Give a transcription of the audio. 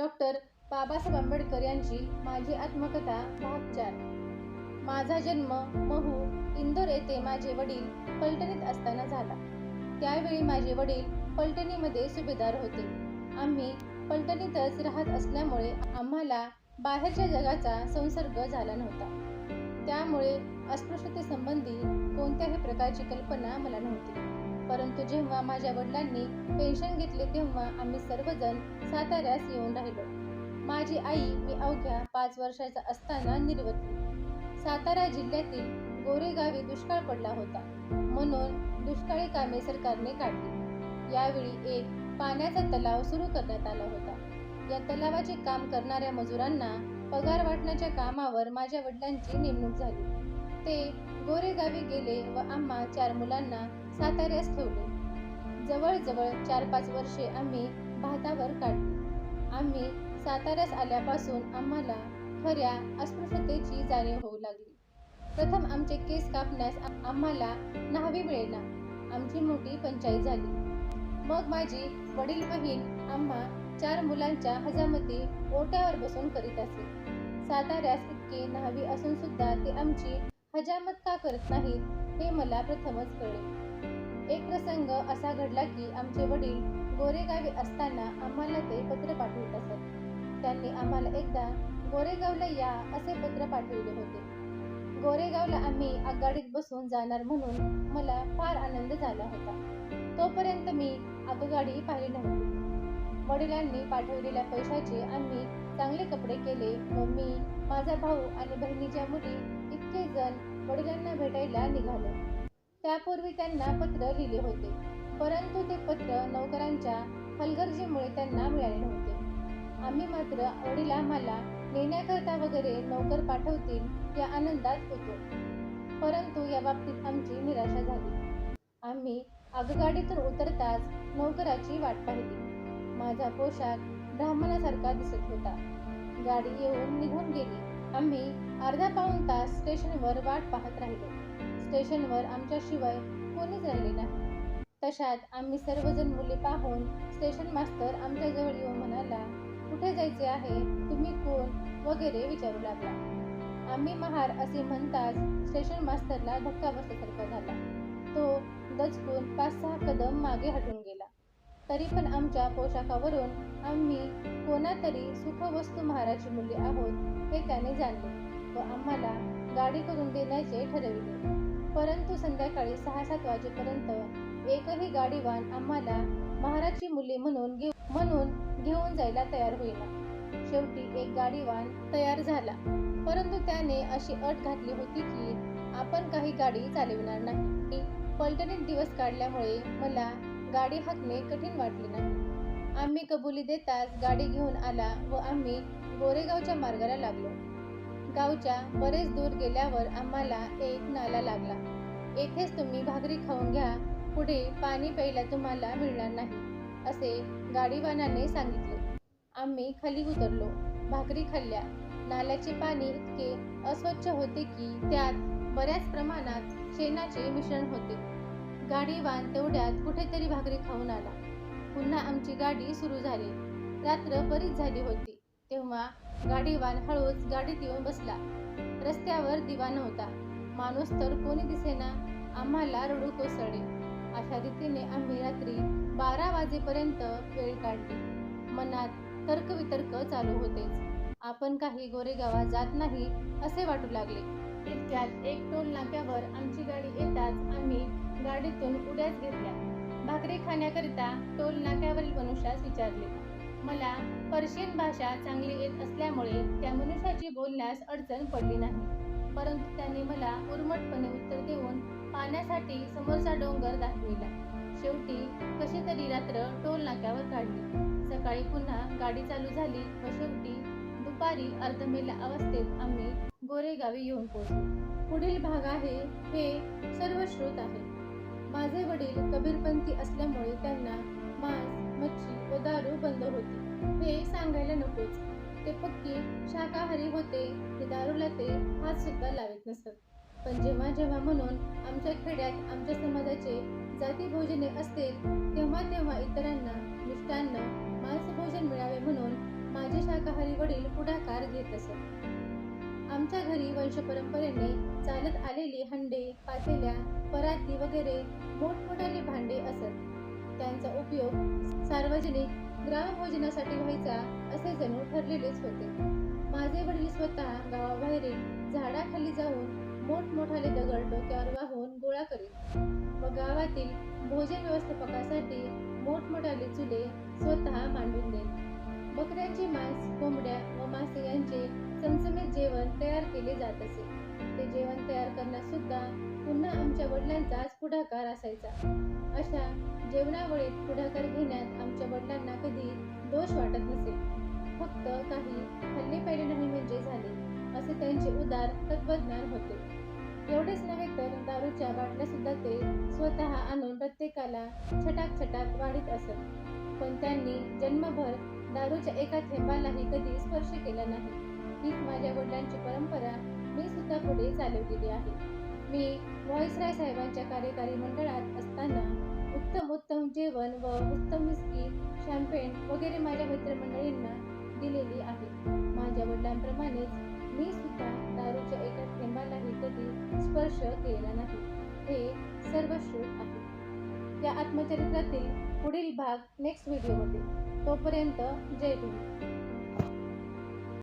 Doctor Babasaheb Ambedkar यांची माझी आत्मकथा भाग चार माझा जन्म महू इंदोर येथे माझे वडील पलटणीत असताना झाला. त्यावेळी माझे वडील पलटणीमध्ये सुभेदार होते. आम्ही पलटणीतच राहत असल्यामुळे आम्हाला बाहेरच्या जगाचा संसर्ग झाला नव्हता. त्यामुळे अस्पृश्यतेसंबंधी कोणत्याही प्रकारची कल्पना मला नव्हती. परंतु जेव्हा माझ्या वडिलांनी पेन्शन घेतले तेव्हा आम्ही सर्वजण साताऱ्यास येऊन राहिलो. माझी आई मी अवघ्या पाच वर्षाचा असताना निर्वतली सातारा जिल्ह्यातील गोरेगावी दुष्काळ पडला होता. म्हणून दुष्काळी कामे सरकारने काढली. यावेळी एक पाण्याचा तलाव सुरू करण्यात आला होता. या तलावाचे काम करणाऱ्या मजुरांना पगार वाटण्याच्या कामावर माझ्या वडिलांची नेमणूक झाली. ते गोरेगावी गेले व आम्हा चार मुलांना साताऱ्यास ठेवले. जवळजवळ चार पाच वर्षे आम्ही भातावर काढली. आम्ही साताऱ्यास आल्यापासून आम्हाला खऱ्या अस्पृश्यतेची जाणीव होऊ लागली. प्रथम आमचे केस कापण्यास आम्हाला न्हावी मिळेना. आमची मोठी पंचायत झाली. मग माझी वडील बहीण आम्हा चार मुलांच्या हजामती ओट्यावर बसून करीत असे. साताऱ्यास इतके न्हावी असून सुद्धा ते आमची हजामत का करत नाहीत हे मला प्रथमच कळले. एक प्रसंग असा घडला की आमचे वडील गोरेगावी असताना आम्हाला ते पत्र पाठवत असत. त्यांनी आम्हाला एकदा गोरेगावला या असे पत्र पाठवले होते. गोरेगावला आम्ही आगगाडीत बसून जाणार म्हणून मला फार आनंद झाला होता. तोपर्यंत मी आगगाडी पाहिली नव्हती. वडिलांनी पाठवलेल्या पैशाचे आम्ही चांगले कपडे केले व मी माझा भाऊ आणि बहिणीच्या मुली वडिलांना भेटायला निघालो. त्यापूर्वी त्यांना पत्र लिहिले होते. परंतु ते पत्र नौकरांच्या हलगर्जीमुळे त्यांना मिळाले नव्हते. आम्ही मात्र वडील आम्हाला नेण्याकरता वगैरे नौकर पाठवतील या आनंदात होतो. परंतु या बाबतीत आमची निराशा झाली. आम्ही आगगाडीतून उतरताच नौकराची वाट पाहिली. माझा पोशाख ब्राह्मणासारखा दिसत होता. गाडी येऊन निघून गेली. आम्ही अर्धा पाऊण तास स्टेशनवर वाट पाहत राहिलो. स्टेशनवर आमच्याशिवाय कोणीच राहिले नाही. तशात आम्ही सर्वजण मुली पाहून स्टेशन मास्तर आमच्याजवळ येऊन म्हणाला कुठे जायचे आहे? तुम्ही कोण? वगैरे विचारू लागला. आम्ही महार असे म्हणताच स्टेशन मास्तरला धक्का बसल्यासारखा झाला तो दचकून पाच सहा कदम मागे हटून गेला. तरी पण आमच्या पोशाखावरून आम्ही कोणातरी सुखवस्तू महाराजची मुले आहोत हे त्याने जाणले व आम्हाला गाडी करून देण्याचे ठरविले. परंतु संध्याकाळी सहा सात वाजेपर्यंत एकही गाडीवान आम्हाला महाराजची मुले म्हणून घेऊ म्हणून घेऊन जायला तयार होईना. शेवटी एक गाडीवान तयार झाला. परंतु त्याने अशी अट घातली होती की आपण काही गाडी चालविणार नाही. पलटणीत दिवस काढल्यामुळे मला गाडी हाकणे कठीण वाटले नाही. आम्ही कबुली देताच गाडी घेऊन आला व आम्ही गोरेगावच्या मार्गाला लागलो. गावच्या बरेच दूर गेल्यावर आम्हाला एक नाला लागला. येथेच तुम्ही भाकरी खाऊन घ्या पुढे पाणी प्यायला तुम्हाला मिळणार नाही असे गाडीवानाने सांगितले. आम्ही खाली उतरलो. भाकरी खाल्ल्या. नाल्याचे पाणी इतके अस्वच्छ होते की त्यात बऱ्याच प्रमाणात शेणाचे मिश्रण होते. गाडीवान तेवढ्यात कुठेतरी भाकरी खाऊन आला. पुन्हा आमची गाडी सुरू झाली. रात्र बरीच झाली होती. तेव्हा गाडीवान हळूच गाडीत येऊन बसला. रस्त्यावर दिवा नव्हता माणूस तर कोणी दिसेना आम्हाला रडू कोसळले. अशा रीतीने आम्ही रात्री बारा वाजेपर्यंत वेळ काढली. मनात तर्कवितर्क चालू होतेच. आपण काही गोरेगावात जात नाही असे वाटू लागले. इतक्यात एक टोल नाक्यावर आमची गाडी येताच आम्ही गाडीतून उड्याच घेतल्या. भाकरी खाण्याकरिता टोल नाक्यावरील मनुष्यास विचारले. मला पर्शियन भाषा चांगली येत असल्यामुळे त्या मनुष्याची बोलण्यास अडचण पडली नाही. परंतु त्याने मला उर्मटपणे उत्तर देऊन पाण्यासाठी समोरचा डोंगर दाखविला. शेवटी कशी तरी रात्र टोल नाक्यावर काढली. सकाळी पुन्हा गाडी चालू झाली व शेवटी दुपारी अर्धमेल्या अवस्थेत आम्ही गोरेगावी येऊन पोहोचलो. पुढील भाग आहे हे सर्व श्रोत आहे. माझे वडील कबीरपंथी असल्यामुळे त्यांना मांस मच्छी व दारू बंद होती. हे सांगायला नकोच. ते पक्की शाकाहारी होते. ते दारूला ते हात सुद्धा लावत नसत. पण जेव्हा जेव्हा म्हणून आमच्या खेड्यात आमच्या समाजाचे जाती भोजने असतील तेव्हा तेव्हा इतरांना मिष्टान्न मांस भोजन मिळावे म्हणून माझे शाकाहारी वडील पुढाकार घेत असत. आमच्या घरी वंशपरंपरेने चालत आलेली हंडे पातेल्या पराती वगैरे मोठमोठाली भांडे असत. त्यांचा उपयोग सार्वजनिक ग्रामभोजनासाठी व्हायचा असे जणू ठरलेलेच होते. माझे वडील स्वतः गावाबाहेरील झाडाखाली जाऊन मोठमोठाले दगड डोक्यावर वाहून गोळा करीत. व गावातील भोजन व्यवस्थापकासाठी मोठमोठाले चुले स्वतः मांडून देत. बकऱ्यांचे मांस कोंबड्या तयार जात असे. ते जेवण तयार करण्यास सुद्धा पुन्हा आमच्या वडिलांचाच पुढाकार असायचा. अशा जेवणावळीत पुढाकार घेण्यात आमच्या वडिलांना कधी दोष वाटत नसे. फक्त काही हल्ले पाहिले नाही म्हणजे झाले असे त्यांचे उदार तत्वज्ञान होते. एवढेच नव्हे तर दारूच्या बाटल्या सुद्धा ते स्वतः आणून प्रत्येकाला छटाक छटाक वाढीत असत. पण त्यांनी जन्मभर दारूच्या एका थेंबालाही कधी स्पर्श केला नाही. हीच माझ्या वडिलांची परंपरा मी सुद्धा पुढे चालवलेली आहे. मी व्हॉइसराय साहेबांच्या कार्यकारी मंडळात असताना उत्तम उत्तम जेवण व उत्तम विस्की शॅम्पेन वगैरे माझ्या मित्रमंडळींना दिलेली आहे. माझ्या वडिलांप्रमाणेच मी सुद्धा दारूच्या एका थेंबालाही कधी स्पर्श केला नाही. हे सर्वश्रुत आहे. या आत्मचरित्रातील पुढील भाग नेक्स्ट व्हिडिओमध्ये तोपर्यंत जय भीम.